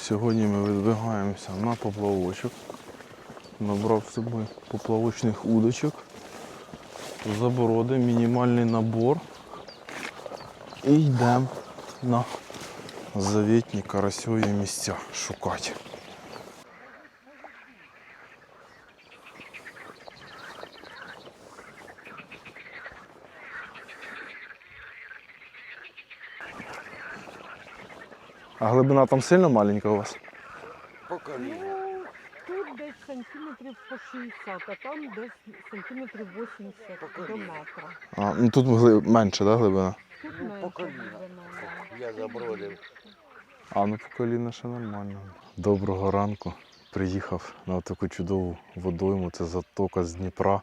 Сьогодні ми видвигаємося на поплавочок. Набрав з собою поплавочних удочок. Забороди, мінімальний набор. І йдемо на завітні карасьові місця шукати. А глибина там сильно маленька у вас? По коліна. Ну, тут десь сантиметрів по 60, а там десь сантиметрів 80 По до метра. А, ну тут гли- менше, да, глибина? Тут Ну, по менше коліна. глибина, да. Я забродив. А ну по коліна ще нормально. Доброго ранку. Приїхав на таку чудову водойму. Це затока з Дніпра.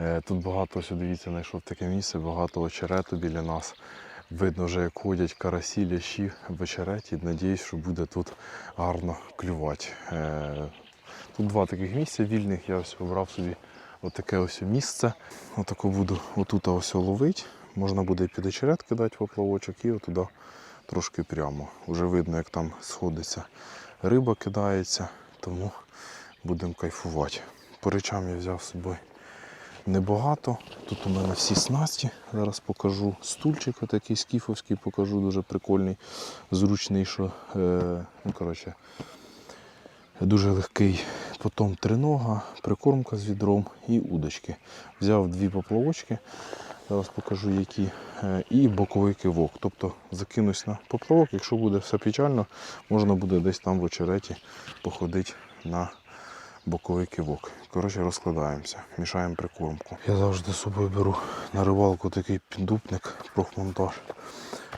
Е, Тут багато, ось дивіться, знайшов таке місце, багато очерету біля нас. Видно вже, як ходять карасі, лящі в очереті. Надіюсь, що буде тут гарно клювати. Е, Тут два таких місця вільних. Я ось обрав собі отаке ось місце. Отако буду отут ось ловити. Можна буде під очерет кидати поплавочок і отуди трошки прямо. Уже видно, як там сходиться риба кидається, тому будемо кайфувати. По речам я взяв з собою небагато. Тут у мене всі снасті. Зараз покажу. Стульчик отакий скіфовський, покажу дуже прикольний, зручний, що е, ну, коротше, дуже легкий. Потім тринога, прикормка з відром і удочки. Взяв дві поплавочки. Зараз покажу які. Е, І боковий кивок. Тобто закинусь на поплавок, якщо буде все печально, можна буде десь там в очереті походити на боковий кивок. Коротше, розкладаємося, мішаємо прикормку. Я завжди з собою беру на рибалку такий піддупник, профмонтаж.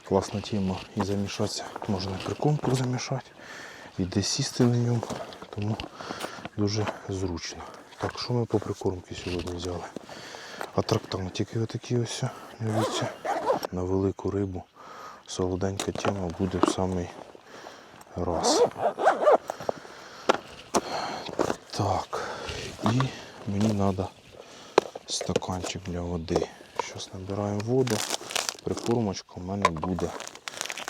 Класна тема. І замішатися можна прикормку замішати, і десь сісти на ньому, тому дуже зручно. Так, що ми по прикормці сьогодні взяли? Атрактан тільки отакі ось, дивіться. На велику рибу солоденька тема буде в самий раз. Так, і мені треба стаканчик для води. Зараз набираємо воду. Прикормочка у мене буде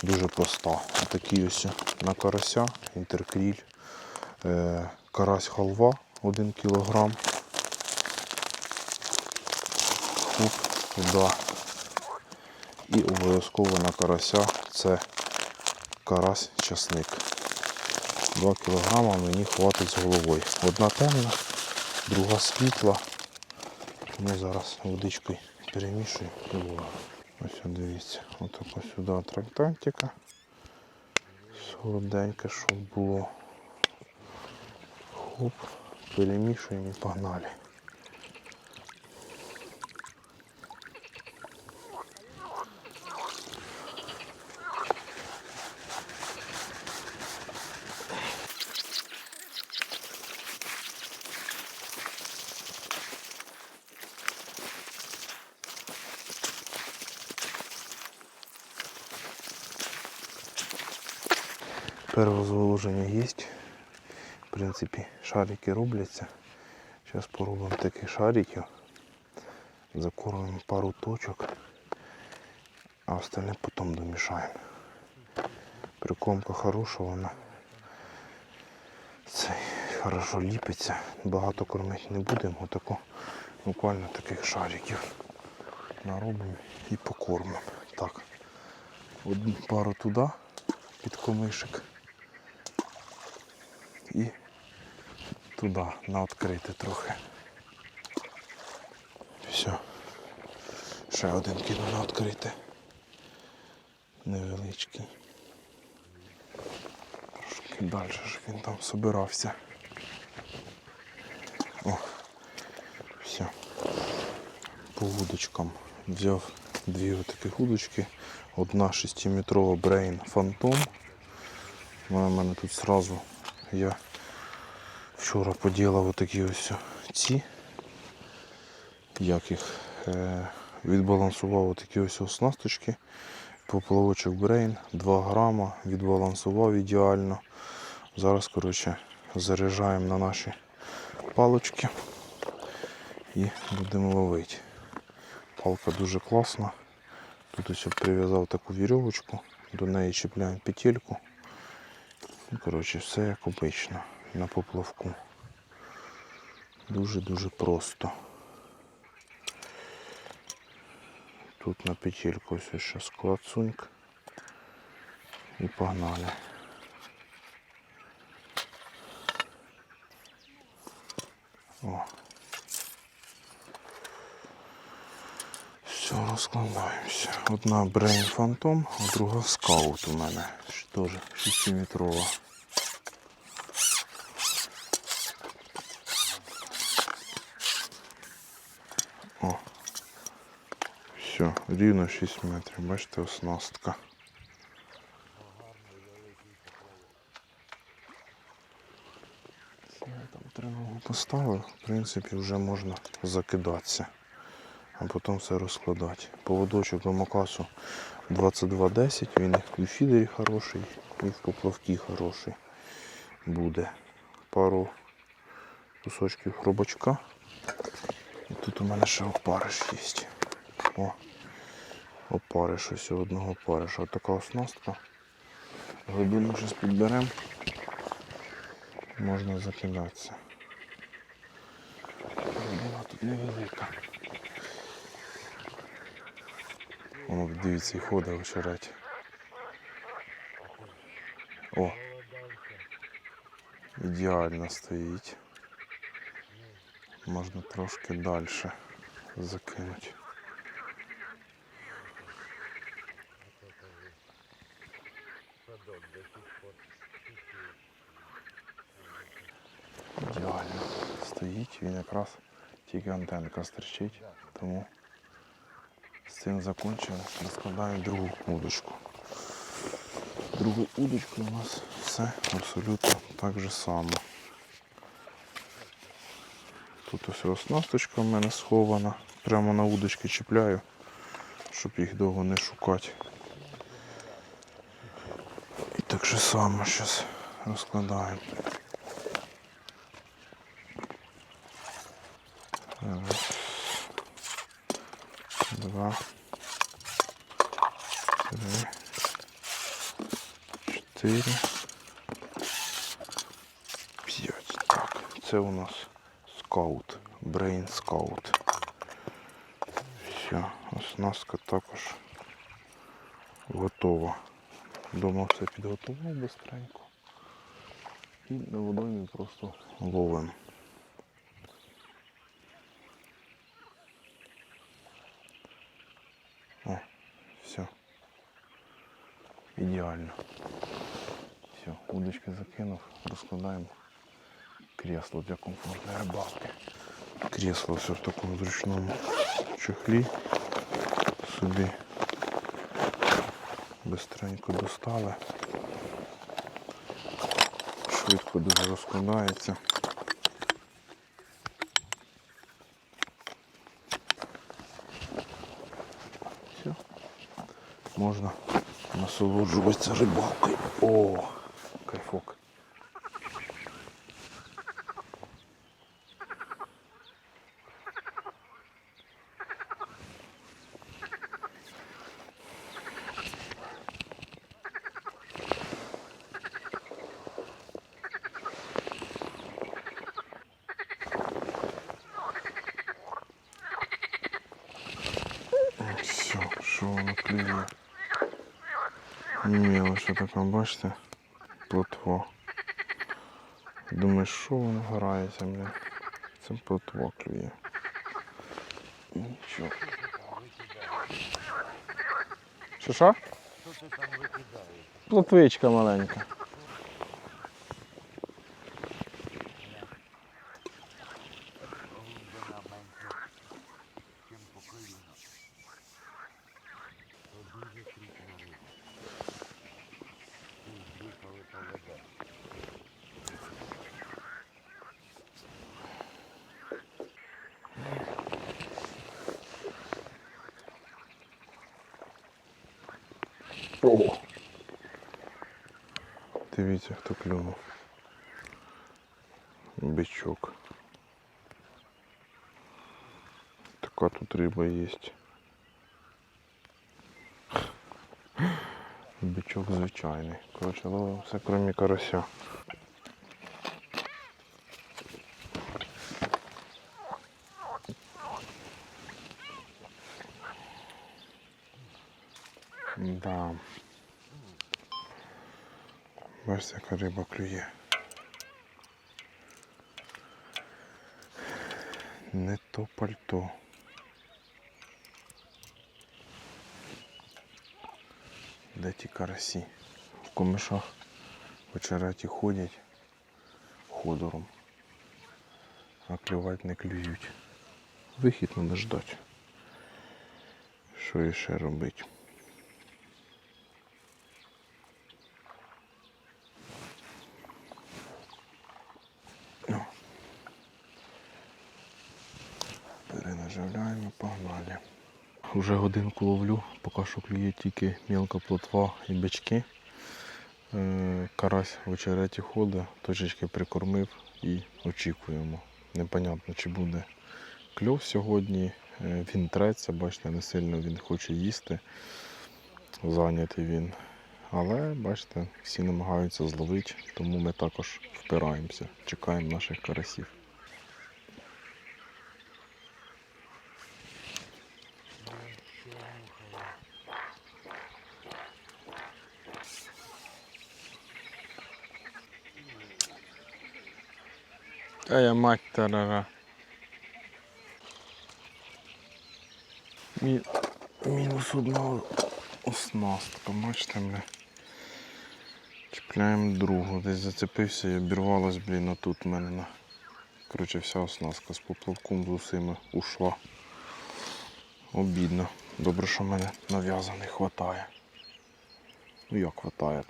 дуже проста. Отакий ось на карася, інтеркріль, е, карась халва 1 кг. Хоп, туди. І обов'язково на карася це карась часник. 2 кг мені хватить з головою. Одна темна, друга світла. Ми зараз водичкою перемішуємо і ловимо. Ось дивіться, отако сюди трактантика. Солоденьке, щоб було. Хоп, перемішуємо і погнали. Первозволоження є. В принципі, шарики робляться. Зараз поробимо таких шариків. Закормимо пару точок, а остальне потім домішаємо. Прикормка хороша, вона цей, хорошо ліпиться. Багато кормити не будемо, отако буквально таких шариків наробимо і покормимо. Так, одну пару туди під комишик туди на відкрите трохи. Все. Ще один кину на відкрите. Невеличкий. Трошки далі ж він там собирався. О, все. По вудочкам взяв дві отакі удочки. Одна 6-метрова Brain Phantom. Вона в мене тут сразу я вчора поділав отакі ось ці, як їх е, відбалансував отакі ось оснасточки. Поплавочок Brain 2 грама, відбалансував ідеально. Зараз коротше, заряджаємо на наші палочки і будемо ловити. Палка дуже класна. Тут ось прив'язав таку вірьовочку, до неї чіпляємо петельку Ну, коротше, все як обично, на поплавку. Дуже-дуже просто. Тут на петельку ось ще склад суньк. І погнали. О. Все, розкладаємося. Одна Brain Phantom, а друга скаут у мене. Теж 6-метрова. О. Все, рівно 6 метрів. Бачите, оснастка. Я там треногу поставив, в принципі, вже можна закидатися, а потім все розкладати. Поводочок до макасу 22.10, він і в фідері хороший, і в поплавці хороший буде. Пару кусочків хробачка. І тут у мене ще опариш є. О, опариш ось одного опариша. Отака оснастка. Глибину зараз підберемо. Можна закидатися. Глибина тут невелика. Воно, дивіться, і ходить очередь. О! Ідеально стоїть. Можна трошки далі закинути. Ідеально стоїть, він якраз тільки антенка стерчить, тому з цим закінчили, розкладаємо другу удочку. Другу удочку у нас все абсолютно так же само. Тут ось оснасточка в мене схована. Прямо на удочки чіпляю, щоб їх довго не шукати. І так же само зараз розкладаємо. Раз, два, три, чотири, п'ять. Так, це у нас скаут, брейн скаут. Все, оснастка також готова. Дома все підготував быстренько. І на водоймі просто ловимо. О, все. Ідеально. Все, удочки закинув, розкладаємо кресло для комфортної рибалки. Кресло все в такому зручному чохлі. Собі бистренько достали. Швидко дуже розкладається. Все. Можна насолоджуватися рибалкою. О, кайфок. Все, що воно клює. Мілоч таке, бачите? Плотво. Думаю, що воно грається, бля? Це плотво клює. Нічого. Що що? Плотвичка маленька. О! Дивіться, хто клюнув. Бичок. Така тут риба є. бичок звичайний. Коротше, ловимо все крім карася. Да. Бачите, яка риба клює. Не то пальто. Де ті карасі? В комишах в очереті ходять ходором, а клювати не клюють. Вихід треба ждати. Що іще робити? Ну. Перенаживляємо, погнали. Уже годинку ловлю, поки що клює тільки мілка плотва і бички. Е, Карась в очереті ходить, точечки прикормив і очікуємо. Непонятно, чи буде кльов сьогодні. Е, Він треться, бачите, не сильно він хоче їсти. Зайнятий він. Але бачите, всі намагаються зловити, тому ми також впираємося, чекаємо наших карасів. Та мать тарара. Мі... Мінус одна оснастка, бачите, бля. Чіпляємо другу. Десь зацепився і обірвалась, блін, а тут в мене на. Коротше, вся оснастка з поплавком з усіми ушла. Обідно. Добре, що в мене нав'язаний хватає. Ну як хватає?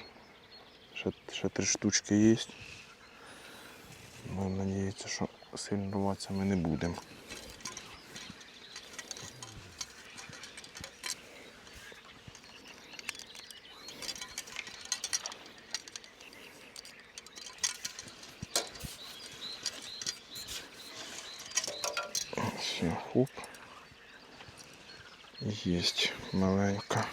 Ще, ще три штучки є. Будемо надіятися, що сильно рватися ми не будемо. Все, хоп. Есть маленька.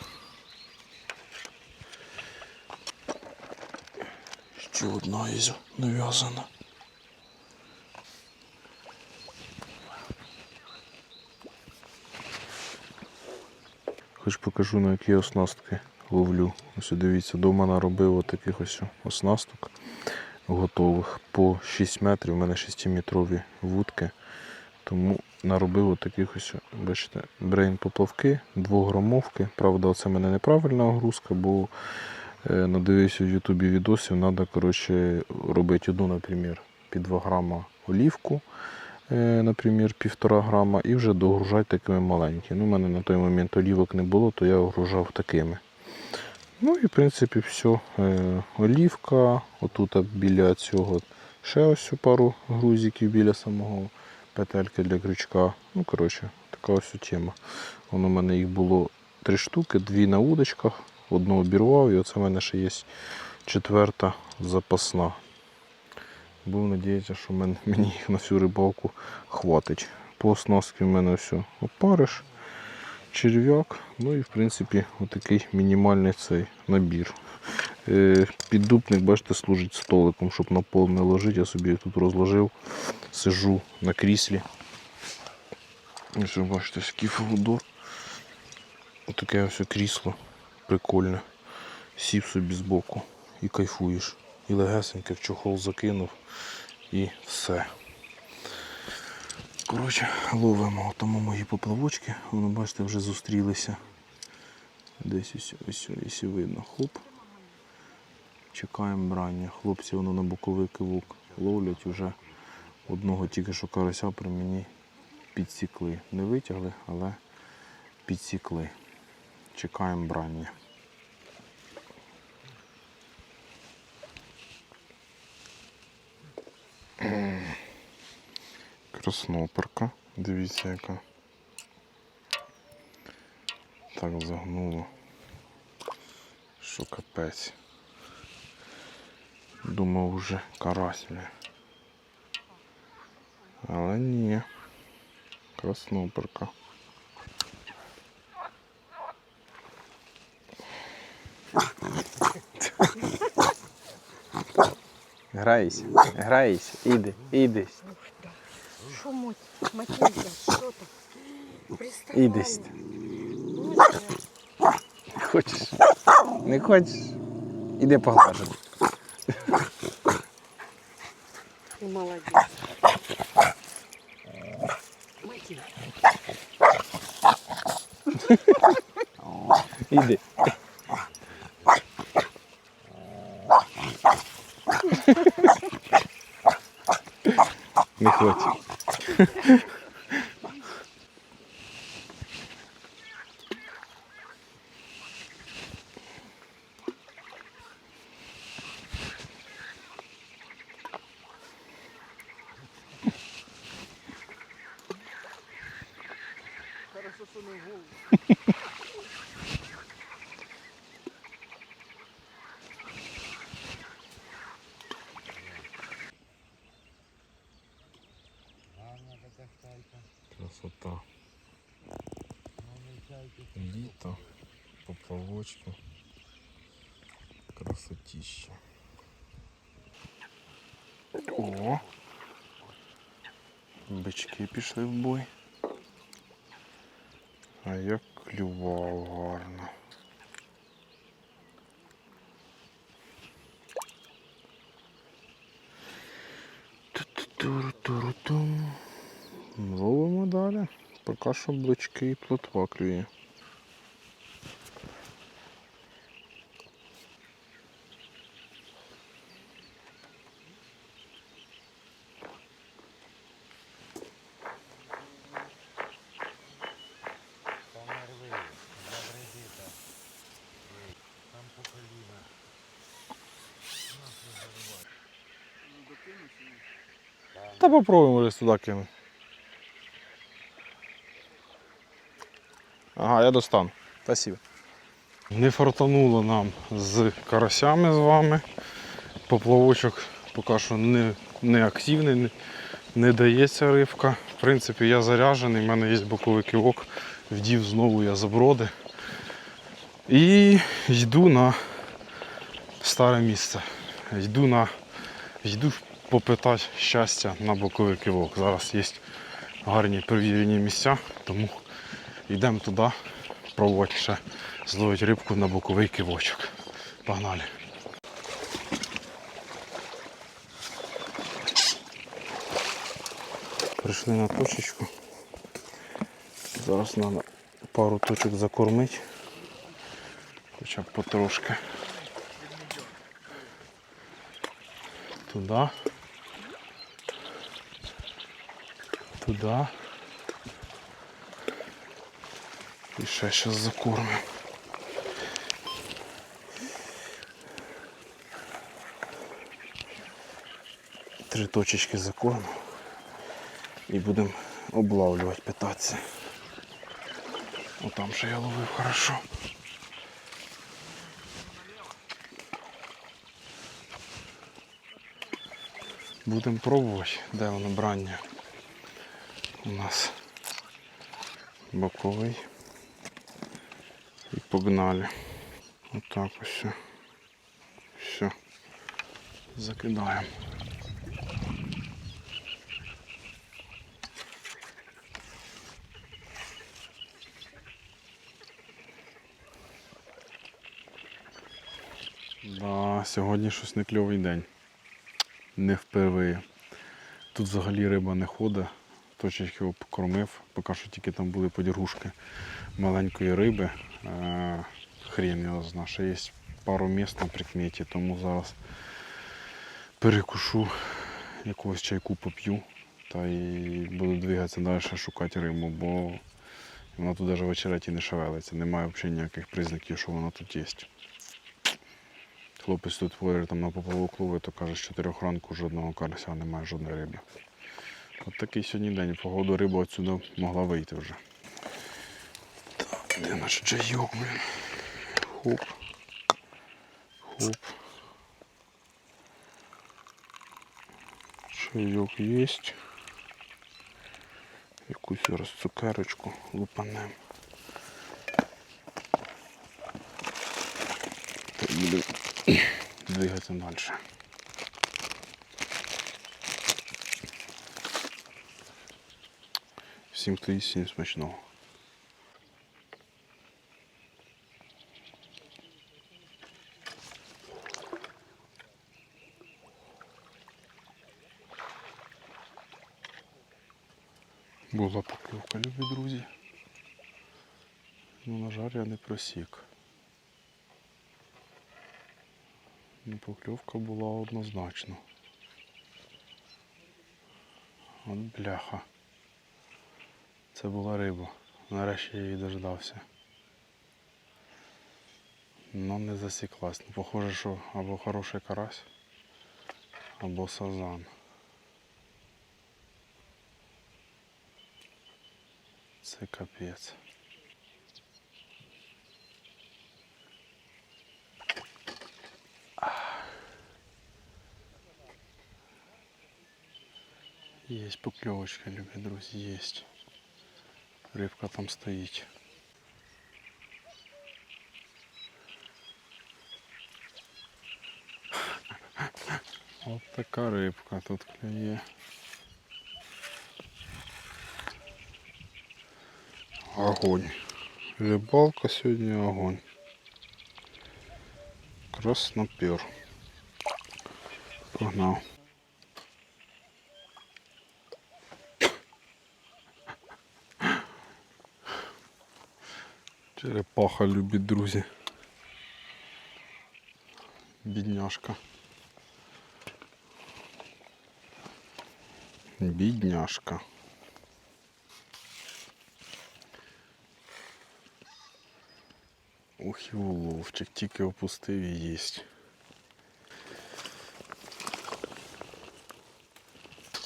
Ще одна є нав'язана. Хоч покажу на які оснастки ловлю. Ось дивіться, дома наробив отаких ось оснасток готових по 6 метрів. У мене 6-метрові вудки. Тому наробив отаких ось, бачите, брейн поплавки, двограмовки. Правда, це в мене неправильна огрузка, бо е, надивився в Ютубі відосів, треба робити одну, наприклад, під 2 грама олівку, наприклад, 1,5 грама, і вже догружати такими маленькими. Ну, у мене на той момент олівок не було, то я огружав такими. Ну і в принципі все. Е, олівка, отут біля цього ще ось пару грузиків біля самого петельки для крючка. Ну, коротше, така ось тема. Воно у мене їх було три штуки, дві на удочках, одну обірвав, і оце в мене ще є четверта запасна. Був надіятися, що мен- мені на всю рибалку хватить. По оснастки в мене все опариш, черв'як, ну і в принципі отакий мінімальний цей набір. Е, Піддупник, бачите, служить столиком, щоб на пол не ложити. Я собі тут розложив, сижу на кріслі. Ось бачите, скіфодор. Отаке ось крісло прикольне. Сів собі збоку і кайфуєш. І легесеньке в чохол закинув і все. Коротше, ловимо тому мої поплавочки. Воно, бачите, вже зустрілися. Десь ось, ось, ось видно. Хоп. Чекаємо брання. Хлопці воно на боковий кивок ловлять вже одного тільки що карася при мені підсікли. Не витягли, але підсікли. Чекаємо брання. Красноперка. Дивіться яка. Так загнуло. Що капець. Думав уже карась. бля. Але ні. Красноперка. Грайся, грайся, іди, іди. Що мать? Матінка, що там? Приставай. Іди. Не хочеш? Не хочеш? Іди поглажу. Ти молодець. Матінка. Іди. Не хоче. Красота. Літо, поплавочки. Красотіще. О! Бички пішли в бой. А як клював гарно. Ловимо далі. Поки що блочки і плотва клює. Там нерви, добре діта. Там по коліна. Та попробуємо десь туди кинути. Ага, я достану. Спасибо. Не фартануло нам з карасями з вами. Поплавочок поки що не, не активний, не, не дається рибка. В принципі, я заряджений, в мене є боковий кивок, вдів знову я заброди. І йду на старе місце. Йду на йду попитати щастя на боковий кивок. Зараз є гарні перевірені місця, тому йдемо туди, пробувати ще зловити рибку на боковий кивочок. Погнали. Прийшли на точечку. Зараз треба пару точок закормити. Хоча б потрошки. Туди. Туди. І ще зараз закормимо. Три точечки закормимо. І будемо облавлювати, питатися. Отам ще я ловив хорошо. Будемо пробувати, де воно брання. У нас боковий. І погнали. Отак ось. Все. все. Закидаємо. Да, сьогодні щось не кльовий день. Не впервые. Тут взагалі риба не ходить. Точечки його покормив, поки що тільки там були подіргушки маленької риби. Е, хрен його зна, ще є пару місць на прикметі, тому зараз перекушу, якогось чайку поп'ю та і буду двигатися далі шукати рибу, бо вона тут навіть в очереті не шевелиться, немає взагалі ніяких признаків, що вона тут є. Хлопець тут творить там на поплавок ловить, то каже, з 4 ранку жодного карася немає, жодної риби. От такий сьогодні день. Погоду риба отсюди могла вийти вже. Так, де наш чайок, блін? Хоп. Хоп. Чайок є. Якусь зараз цукерочку лупанем. Та й двигатися далі. Всім, хто їсть, всім смачного. Була покльовка, любі друзі. Ну, на жаль, я не просік. Ну, Покльовка була однозначно. От бляха. Це була риба. Нарешті я її дождався. Ну не засіклась. Ну, похоже, що або хороший карась, або сазан. Це капець. Есть поклевочка, любі друзі, есть. Рибка там стоїть. От така рибка тут клює. Огонь. Рибалка сьогодні огонь. Краснопер. Погнав. Черепаха любить друзі. Бідняшка. Бідняшка. Ух і уловчик, тільки опустив і їсть.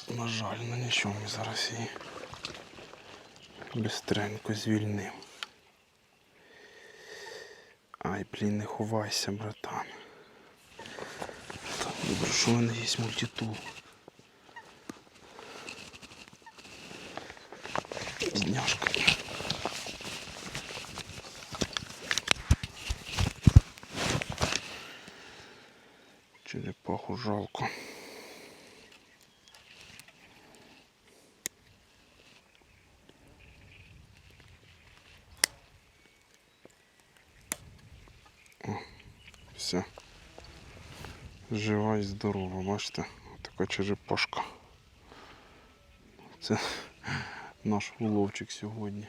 На жаль, нічого ми зараз її бистренько звільним. Ай, блін, не ховайся, братан. Так, добре, що в мене є мультитул. Бідняшка. Черепаху жалко. Все. Жива і здорова, бачите? Така черепашка. Це наш уловчик сьогодні.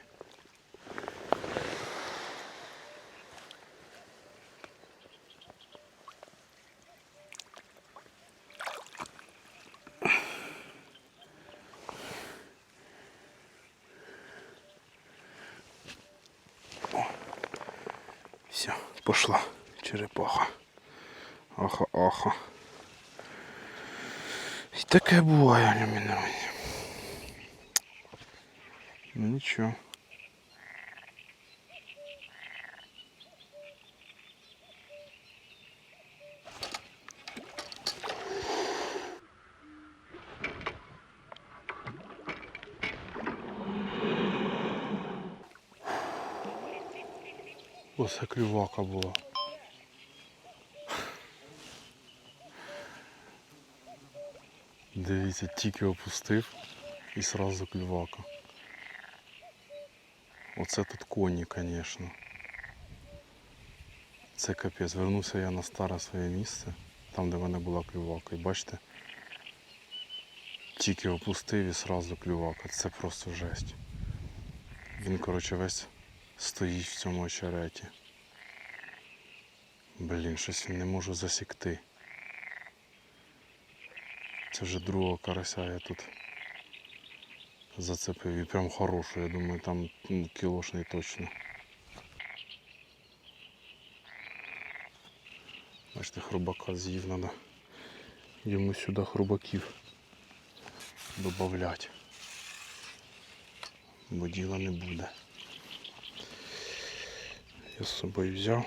Все, пошла черепаха. Аха, аха. І таке буває, друзі. Ну нічого. Оце клювака була. Дивіться, тільки опустив і сразу клювака. Оце тут коні, звісно. Це капець. Вернувся я на старе своє місце, там де в мене була клювака. І бачите, тільки опустив і сразу клювака. Це просто жесть. Він, коротше, весь стоїть в цьому очереті. Блін, щось він не можу засікти. Це вже другого карася я тут зацепив і прям хороший, я думаю, там ну, кілошний точно. Бачите, хробака з'їв, треба йому сюди хробаків додати. Бо діла не буде. Я з собою взяв.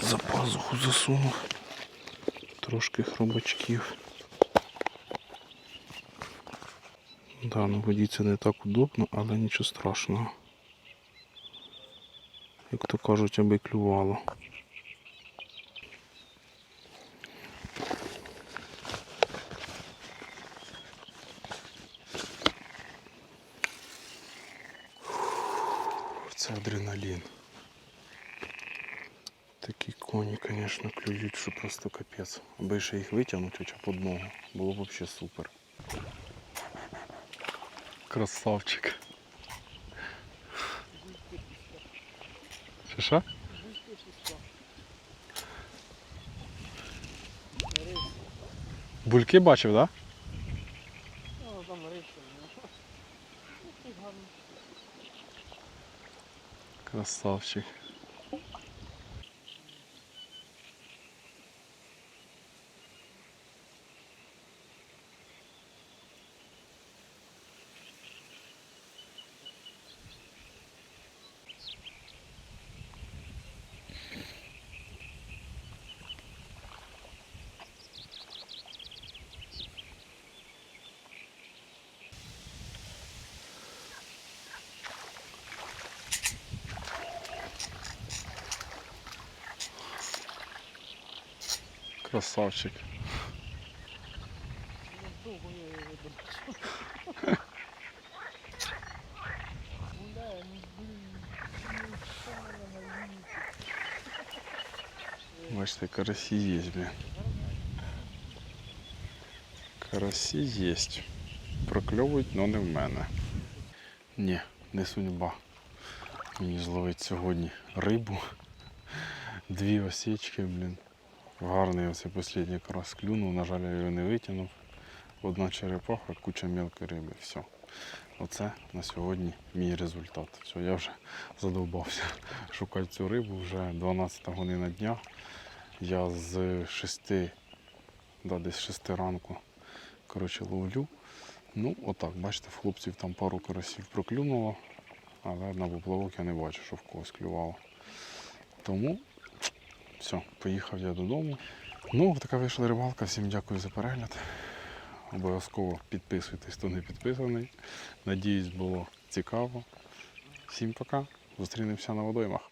За пазуху засунув трошки хробачків. Да, ну, на воді це не так удобно, але нічого страшного. Як то кажуть, аби клювало. Це адреналін. Такі коні, звісно, клюють, що просто капець. Аби ще їх витягнути хоча б одного, було б взагалі супер. Красавчик. Що що? Бульки бачив, так? Да? Ну, там риси. Ну, гарно. Красавчик. Лінії? Бачите, карасі є, блін. Карасі є. Прокльовують, але не в мене. Ні, не судьба. Мені зловить сьогодні рибу. Дві осічки, блін. Гарний оце останній карась клюнув, на жаль, я його не витягнув. Одна черепаха, куча мілкої риби. Все. Оце на сьогодні мій результат. Все, я вже задовбався шукати цю рибу, вже 12 година дня. Я з 6, да, десь з 6 ранку коротше, ловлю. Ну, отак, бачите, хлопців там пару карасів проклюнуло, але на поплавок я не бачу, що в когось клювало. Тому все, поїхав я додому. Ну, така вийшла рибалка. Всім дякую за перегляд. Обов'язково підписуйтесь, хто не підписаний. Надіюсь, було цікаво. Всім пока. Зустрінемося на водоймах.